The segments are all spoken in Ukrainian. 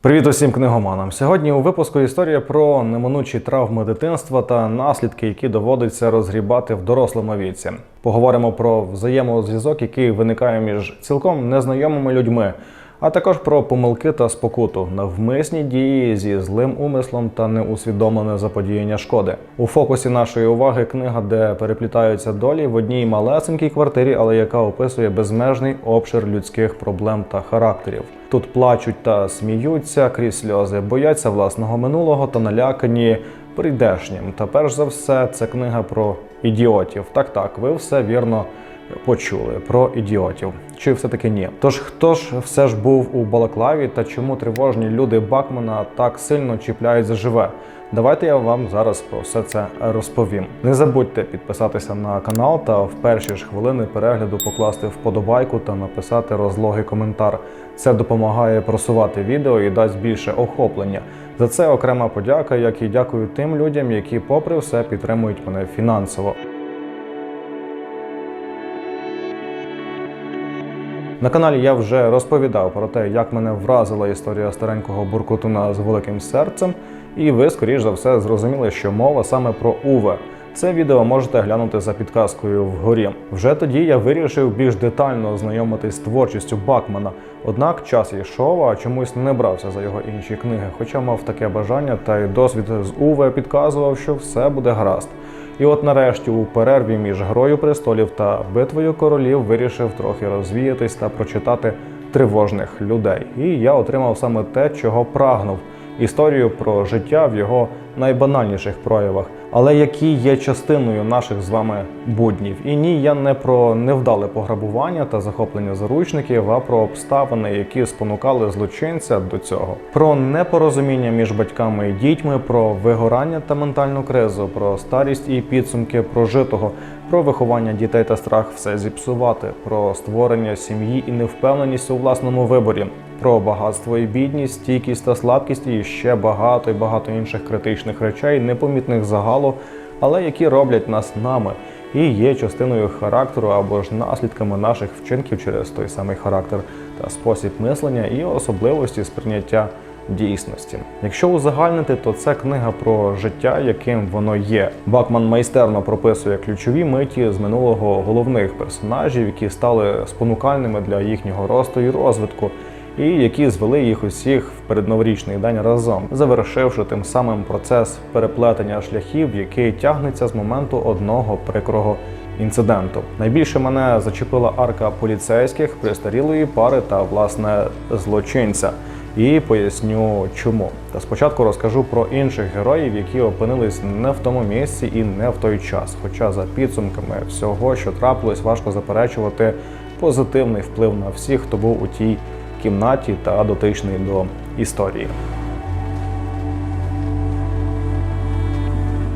Привіт усім книгоманам. Сьогодні у випуску історія про неминучі травми дитинства та наслідки, які доводиться розгрібати в дорослому віці. Поговоримо про взаємозв'язок, який виникає між цілком незнайомими людьми, а також про помилки та спокуту, навмисні дії зі злим умислом та неусвідомлене заподіяння шкоди. У фокусі нашої уваги книга, де переплітаються долі в одній малесенькій квартирі, але яка описує безмежний обшир людських проблем та характерів. Тут плачуть та сміються крізь сльози, бояться власного минулого та налякані прийдешнім. Та перш за все, це книга про ідіотів. Так, так, ви все вірно почули про ідіотів. Чи все-таки ні? Тож хто ж все ж був у Балаклаві та чому тривожні люди Бакмана так сильно чіпляють за живе? Давайте я вам зараз про все це розповім. Не забудьте підписатися на канал та в перші ж хвилини перегляду покласти вподобайку та написати розлогий коментар. Це допомагає просувати відео і дасть більше охоплення. За це окрема подяка, як і дякую тим людям, які, попри все, підтримують мене фінансово. На каналі я вже розповідав про те, як мене вразила історія старенького буркутуна з великим серцем, і ви, скоріш за все, зрозуміли, що мова саме про Уве. Це відео можете глянути за підказкою вгорі. Вже тоді я вирішив більш детально ознайомитись з творчістю Бакмана. Однак час йшов, а чомусь не брався за його інші книги, хоча мав таке бажання, та й досвід з Уве підказував, що все буде гаразд. І от нарешті у перерві між Грою престолів та битвою королів вирішив трохи розвіятись та прочитати тривожних людей. І я отримав саме те, чого прагнув. Історію про життя в його найбанальніших проявах, але які є частиною наших з вами буднів. І ні, я не про невдале пограбування та захоплення заручників, а про обставини, які спонукали злочинця до цього, про непорозуміння між батьками і дітьми, про вигорання та ментальну кризу, про старість і підсумки прожитого, про виховання дітей та страх все зіпсувати, про створення сім'ї і невпевненість у власному виборі, про багатство і бідність, стійкість та слабкість і ще багато і багато інших критичних речей, непомітних загалу, але які роблять нас нами і є частиною характеру або ж наслідками наших вчинків через той самий характер та спосіб мислення і особливості сприйняття дійсності. Якщо узагальнити, то це книга про життя, яким воно є. Бакман майстерно прописує ключові миті з минулого головних персонажів, які стали спонукальними для їхнього росту і розвитку. І які звели їх усіх в передноворічний день разом, завершивши тим самим процес переплетення шляхів, який тягнеться з моменту одного прикрого інциденту. Найбільше мене зачепила арка поліцейських, пристарілої пари та власне злочинця. І поясню чому. Та спочатку розкажу про інших героїв, які опинились не в тому місці і не в той час. Хоча за підсумками всього, що трапилось, важко заперечувати позитивний вплив на всіх, хто був у тій кімнаті та дотичний до історії.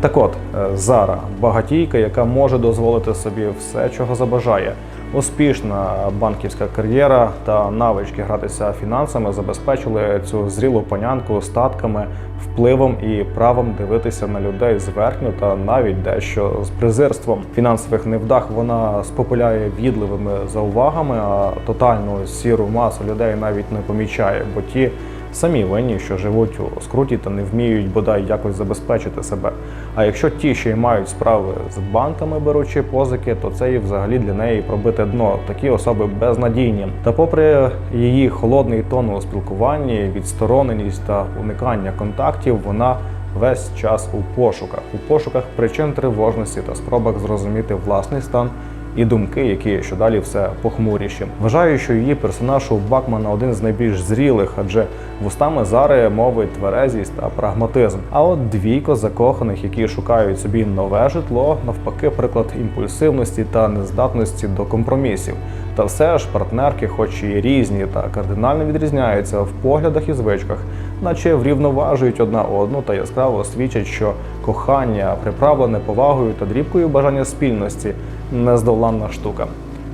Так от, е, Зара багатійка, яка може дозволити собі все, чого забажає. Успішна банківська кар'єра та навички гратися фінансами забезпечили цю зрілу панянку статками, впливом і правом дивитися на людей зверхньо та навіть дещо з презирством. Фінансових невдах вона спопиляє відливими заувагами, а тотальну сіру масу людей навіть не помічає, бо ті самі винні, що живуть у скруті та не вміють бодай якось забезпечити себе. А якщо ті, що й мають справи з банками, беручи позики, то це і взагалі для неї пробите дно. Такі особи безнадійні. Та попри її холодний тон у спілкуванні, відстороненість та уникання контактів, вона весь час у пошуках, у пошуках причин тривожності та спробах зрозуміти власний стан і думки, які що далі все похмуріші. Вважаю, що її персонаж у Бакмана один з найбільш зрілих, адже вустами Зари мовить тверезість та прагматизм. А от двійко закоханих, які шукають собі нове житло, навпаки, приклад імпульсивності та нездатності до компромісів. Та все ж партнерки, хоч і різні та кардинально відрізняються в поглядах і звичках, наче врівноважують одна одну та яскраво свідчать, що кохання, приправлене повагою та дрібкою бажання спільності, нездоланна штука.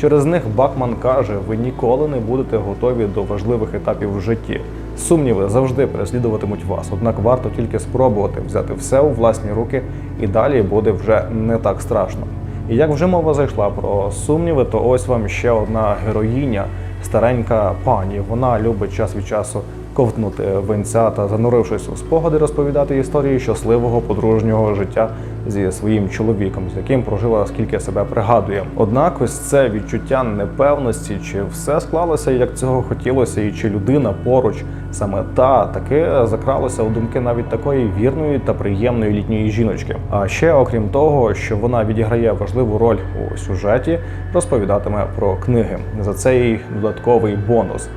Через них Бакман каже: ви ніколи не будете готові до важливих етапів в житті. Сумніви завжди переслідуватимуть вас, однак варто тільки спробувати взяти все у власні руки, і далі буде вже не так страшно. І як вже мова зайшла про сумніви, то ось вам ще одна героїня, старенька пані. Вона любить час від часу ковтнути винця та занурившись у спогади, розповідати історії щасливого подружнього життя зі своїм чоловіком, з яким прожила скільки себе пригадує. Однак, ось це відчуття непевності, чи все склалося як цього хотілося, і чи людина поруч саме та таке закралося у думки навіть такої вірної та приємної літньої жіночки. А ще окрім того, що вона відіграє важливу роль у сюжеті, розповідатиме про книги. За це їй додатковий бонус.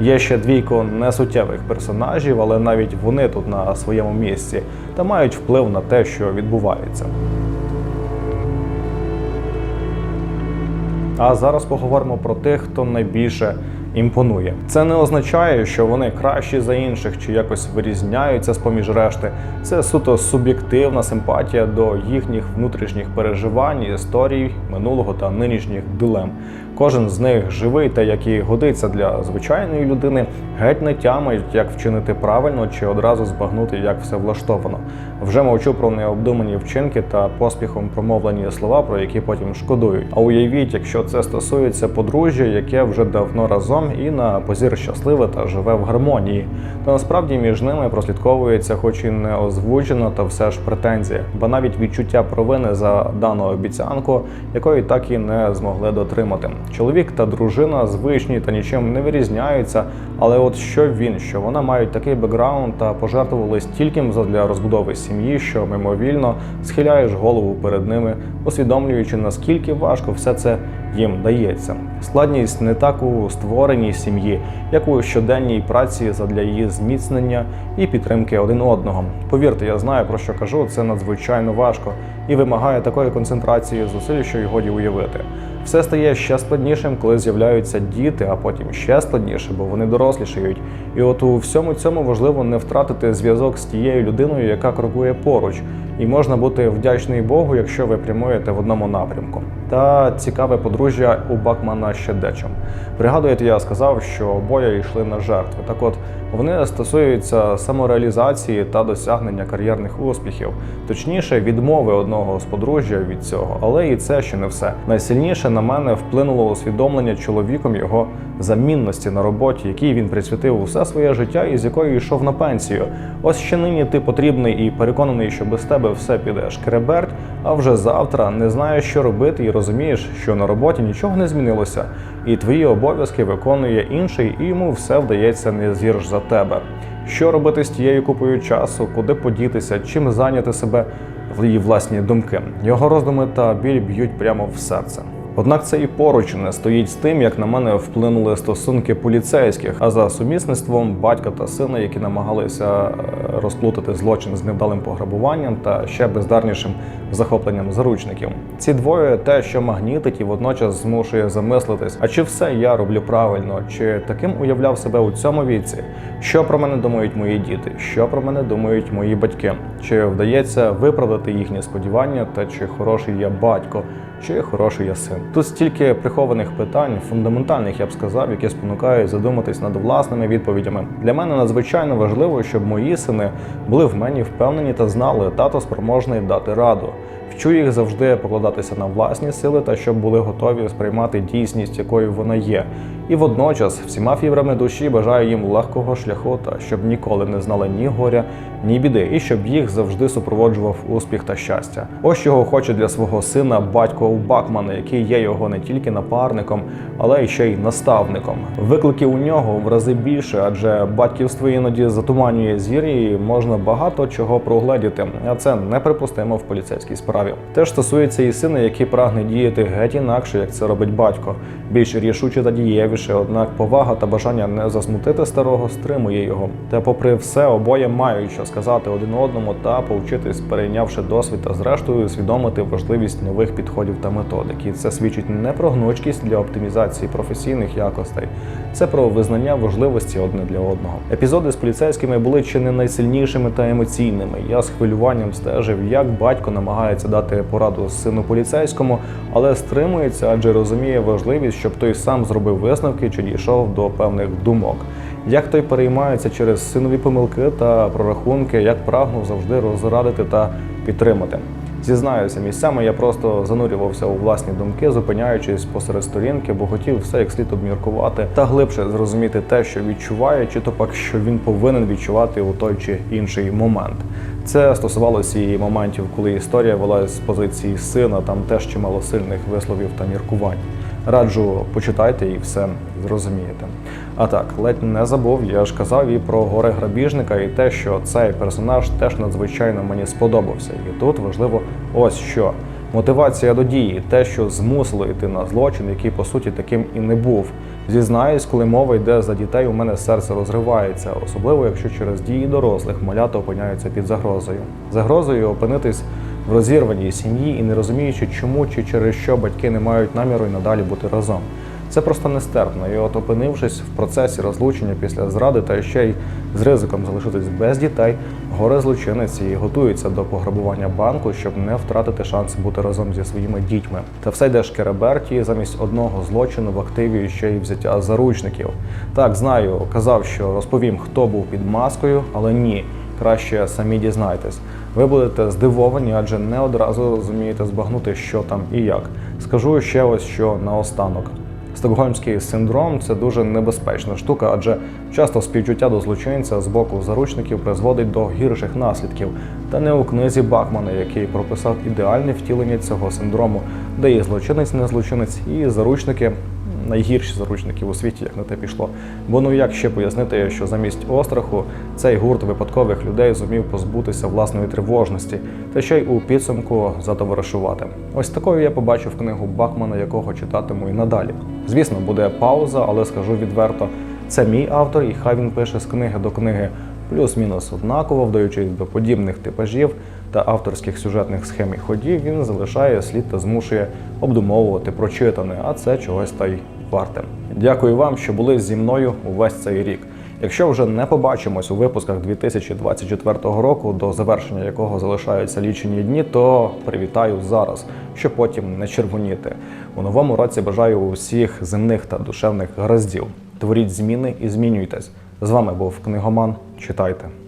Є ще двійко несуттєвих персонажів, але навіть вони тут на своєму місці та мають вплив на те, що відбувається. А зараз поговоримо про тих, хто найбільше імпонує. Це не означає, що вони кращі за інших чи якось вирізняються з поміж решти. Це суто суб'єктивна симпатія до їхніх внутрішніх переживань, історій, минулого та нинішніх дилем. Кожен з них живий та як і годиться для звичайної людини, геть не тямить, як вчинити правильно чи одразу збагнути, як все влаштовано. Вже мовчу про необдумані вчинки та поспіхом промовлені слова, про які потім шкодують. А уявіть, якщо це стосується подружжя, яке вже давно разом і на позір щасливе та живе в гармонії, то насправді між ними прослідковується, хоч і не озвучено, та все ж претензія, бо навіть відчуття провини за дану обіцянку, якої так і не змогли дотримати. Чоловік та дружина звичні та нічим не вирізняються, але от що він, що вона мають такий бекграунд та пожертвували стільким задля розбудови сім'ї, що мимовільно схиляєш голову перед ними, усвідомлюючи наскільки важко все це їм дається. Складність не так у створенні сім'ї, як у щоденній праці задля її зміцнення і підтримки один одного. Повірте, я знаю про що кажу. Це надзвичайно важко і вимагає такої концентрації зусиль, що й годі уявити. Все стає ще складнішим, коли з'являються діти, а потім ще складніше, бо вони дорослішають. І от у всьому цьому важливо не втратити зв'язок з тією людиною, яка крокує поруч, і можна бути вдячний Богу, якщо ви прямуєте в одному напрямку. Та цікаве подружжя у Бакмана ще дечим. Пригадуєте, я сказав, що обоє йшли на жертви. Так от вони стосуються самореалізації та досягнення кар'єрних успіхів, точніше, відмови одного з подружжя від цього. Але і це ще не все. Найсильніше на мене вплинуло усвідомлення чоловіком його замінності на роботі, якій він присвятив усе своє життя і з якою йшов на пенсію. Ось ще нині ти потрібний і переконаний, що без тебе все піде шкереберть, а вже завтра не знаєш, що робити, і розумієш, що на роботі нічого не змінилося, і твої обов'язки виконує інший, і йому все вдається не згірш за тебе. Що робити з тією купою часу, куди подітися, чим зайняти себе в її власні думки. Його роздуми та біль б'ють прямо в серце. Однак це і поруч не стоїть з тим, як на мене вплинули стосунки поліцейських, а за сумісництвом батька та сина, які намагалися е, розплутати злочин з невдалим пограбуванням та ще бездарнішим захопленням заручників. Ці двоє те, що магнітить і водночас змушує замислитись, а чи все я роблю правильно, чи таким уявляв себе у цьому віці? Що про мене думають мої діти? Що про мене думають мої батьки? Чи вдається виправдати їхні сподівання, та чи хороший я батько? Чи хороший я син? Тут стільки прихованих питань, фундаментальних, я б сказав, які спонукають задуматись над власними відповідями. Для мене надзвичайно важливо, щоб мої сини були в мені впевнені та знали, тато спроможний дати раду. Вчу їх завжди покладатися на власні сили та щоб були готові сприймати дійсність, якою вона є. І водночас всіма фібрами душі бажаю їм легкого шляху та щоб ніколи не знали ні горя, ні біди, і щоб їх завжди супроводжував успіх та щастя. Ось чого хоче для свого сина батько Бакмана, який є його не тільки напарником, але й ще й наставником. Викликів у нього в рази більше, адже батьківство іноді затуманює зір і можна багато чого прогледіти. А це неприпустимо в поліцейській справі. Теж стосується і сина, який прагне діяти геть інакше, як це робить батько, більш рішуче та дієвіше. Однак повага та бажання не засмутити старого стримує його. Та, попри все, обоє мають що сказати один одному та повчитись, перейнявши досвід та зрештою усвідомити важливість нових підходів та методик. І це свідчить не про гнучкість для оптимізації професійних якостей, це про визнання важливості одне для одного. Епізоди з поліцейськими були чи не найсильнішими та емоційними. Я з хвилюванням стежив, як батько намагається дати пораду сину поліцейському, але стримується, адже розуміє важливість, щоб той сам зробив висновки чи дійшов до певних думок. Як той переймається через синові помилки та прорахунки, як прагнув завжди розрадити та підтримати. Зізнаюся, місцями я просто занурювався у власні думки, зупиняючись посеред сторінки, бо хотів все як слід обміркувати та глибше зрозуміти те, що відчуває, чи то пак що він повинен відчувати у той чи інший момент. Це стосувалося і моментів, коли історія велась з позиції сина, там теж чимало сильних висловів та міркувань. Раджу почитайте і все зрозумієте. А так, ледь не забув, я ж казав і про горе грабіжника, і те, що цей персонаж теж надзвичайно мені сподобався. І тут важливо ось що. Мотивація до дії, те, що змусило йти на злочин, який по суті таким і не був. Зізнаюсь, коли мова йде за дітей, у мене серце розривається, особливо якщо через дії дорослих малята опиняються під загрозою. Загрозою опинитись в розірваній сім'ї і не розуміючи, чому чи через що батьки не мають наміру і надалі бути разом. Це просто нестерпно. І от опинившись в процесі розлучення після зради та ще й з ризиком залишитись без дітей, горе злочинець і готується до пограбування банку, щоб не втратити шанс бути разом зі своїми дітьми. Та все йде шкереберті замість одного злочину в активі ще й взяття заручників. Так знаю, казав, що розповім, хто був під маскою, але ні. Краще самі дізнайтесь. Ви будете здивовані, адже не одразу зумієте збагнути, що там і як. Скажу ще ось що наостанок. Стокгольмський синдром це дуже небезпечна штука, адже часто співчуття до злочинця з боку заручників призводить до гірших наслідків. Та не у книзі Бакмана, який прописав ідеальне втілення цього синдрому, де і злочинець, не злочинець, і заручники найгірші заручники у світі, як на те пішло. Бо ну як ще пояснити, що замість остраху цей гурт випадкових людей зумів позбутися власної тривожності та ще й у підсумку затоваришувати. Ось такою я побачив книгу Бакмана, якого читатиму і надалі. Звісно, буде пауза, але скажу відверто, це мій автор, і хай він пише з книги до книги плюс-мінус однаково, вдаючись до подібних типажів та авторських сюжетних схем і ходів, він залишає слід та змушує обдумовувати прочитане, а це чогось та й варте. Дякую вам, що були зі мною увесь цей рік. Якщо вже не побачимось у випусках 2024 року, до завершення якого залишаються лічені дні, то привітаю зараз, щоб потім не червоніти. У новому році бажаю усіх земних та душевних гараздів. Творіть зміни і змінюйтесь. З вами був книгоман. Читайте.